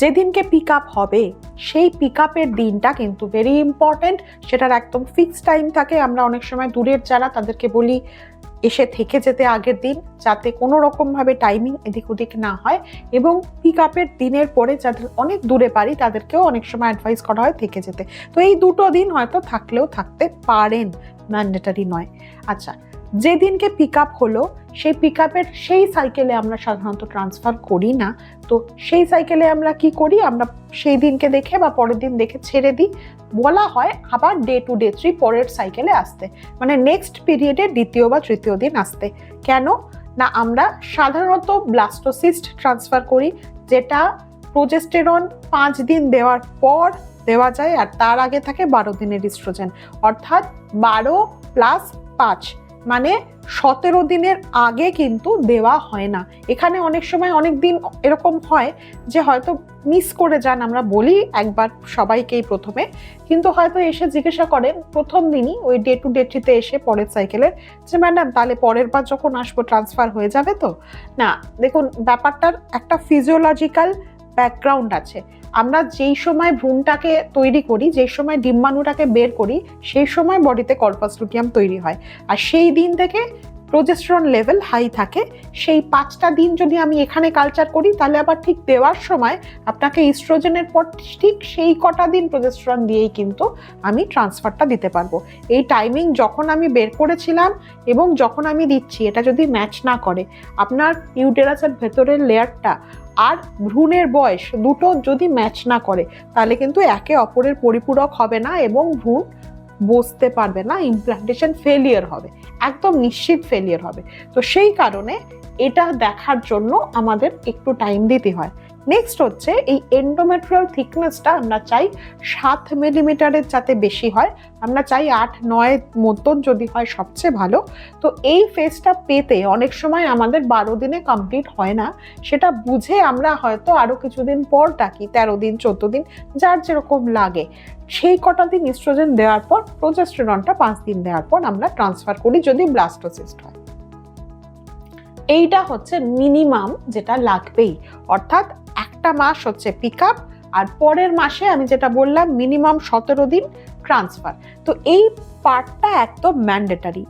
যেদিনকে pick up হবে, সেই পিক আপের দিনটা কিন্তু ভেরি ইম্পর্ট্যান্ট সেটার একদম ফিক্স টাইম থাকে। আমরা অনেক সময় দূরের যারা, তাদেরকে বলি, এসে থেকে যেতে আগের দিন, যাতে কোনো রকমভাবে টাইমিং এদিক ওদিক না হয় এবং পিক আপের দিনের পরে যাদের অনেক দূরে পারি তাদেরকেও অনেক সময় অ্যাডভাইস করা হয় থেকে যেতে। তো এই দুটো দিন হয়তো থাকলেও থাকতে পারেন। ম্যান্ডেটারি নয়। আচ্ছা যেদিনকে পিক আপ হলো, সেই পিক আপের সেই সাইকেলে আমরা সাধারণত ট্রান্সফার করি না। তো সেই সাইকেলে আমরা কি করি? আমরা সেই দিনকে দেখে বা পরের দিন দেখে ছেড়ে দিই। বলা হয় আবার ডে টু ডে থ্রি পরের সাইকেলে আসতে। মানে নেক্সট পিরিয়ডে দ্বিতীয় বা তৃতীয় দিন আসতে। কেন? না, আমরা সাধারণত ব্লাস্টোসিস্ট ট্রান্সফার করি, যেটা প্রোজেস্টেরন পাঁচ দিন দেওয়ার পর দেওয়া যায়, আর তার আগে থাকে বারো দিনের ইস্ট্রোজেন অর্থাৎ বারো প্লাস পাঁচ। মানে সতেরো দিনের আগে কিন্তু দেওয়া হয় না। এখানে অনেক সময় অনেক দিন এরকম হয় যে হয়তো মিস করে যান, আমরা বলি একবার সবাইকেই প্রথমে। কিন্তু হয়তো এসে জিজ্ঞাসা করেন প্রথম দিনই ওই ডে টু ডে থ্রিতে এসে পরের সাইকেলের যে, ম্যাডাম, তাহলে পরের বার যখন আসব ট্রান্সফার হয়ে যাবে তো? না, দেখুন, ব্যাপারটার একটা ফিজিওলজিক্যাল ব্যাকগ্রাউন্ড আছে। আমরা যেই সময় ভ্রূণটাকে তৈরি করি, যেই সময় ডিম্বাণুটাকে বের করি, সেই সময় বডিতে কর্পাস লুটিয়াম তৈরি হয়। আর সেই দিন থেকে প্রোজেস্টেরন লেভেল হাই থাকে। সেই পাঁচটা দিন যদি আমি এখানে কালচার করি, তাহলে আবার ঠিক দেওয়ার সময় আপনাকে ইস্ট্রোজেনের পর ঠিক সেই কটা দিন প্রোজেস্টেরন দিয়েই কিন্তু আমি ট্রান্সফারটা দিতে পারব। এই টাইমিং যখন আমি বের করেছিলাম এবং যখন আমি দিচ্ছি, এটা যদি ম্যাচ না করে, আপনার ইউটেরাসের ভেতরের লেয়ারটা আর ভ্রূণের বয়স দুটো যদি ম্যাচ না করে, তাহলে কিন্তু একে অপরের পরিপূরক হবে না এবং ভ্রূণ বসতে পারবে না ইমপ্লান্টেশন ফেলিয়ার হবে, একদম নিশ্চিত ফেলিয়ার হবে। তো সেই কারণে এটা দেখার জন্য আমাদের একটু টাইম দিতে হয়। নেক্সট হচ্ছে এই এন্ডোমেট্রিয়াল থিকনেসটা আমরা চাই সাত মিলিমিটারের যাতে বেশি হয়। আমরা চাই আট, নয় মতন যদি হয় সবচেয়ে ভালো। তো এই ফেসটা পেতে অনেক সময় আমাদের বারো দিনে কমপ্লিট হয় না। সেটা বুঝে আমরা হয়তো আরও কিছুদিন পর ডাকি তেরো দিন, চোদ্দ দিন, যার যেরকম লাগে। সেই কটা দিন ইস্ট্রোজেন দেওয়ার পর প্রোজেস্টেরনটা পাঁচ দিন দেওয়ার পর আমরা ট্রান্সফার করি যদি ব্লাস্টোসিস্ট হয়। এইটা হচ্ছে মিনিমাম যেটা লাগবেই। অর্থাৎ একটা মাস হচ্ছে পিক আপ আর পরের মাসে আমি যেটা বললাম, মিনিমাম সতেরো দিন ট্রান্সফার। তো এই পার্টটা একদম ম্যান্ডেটারি।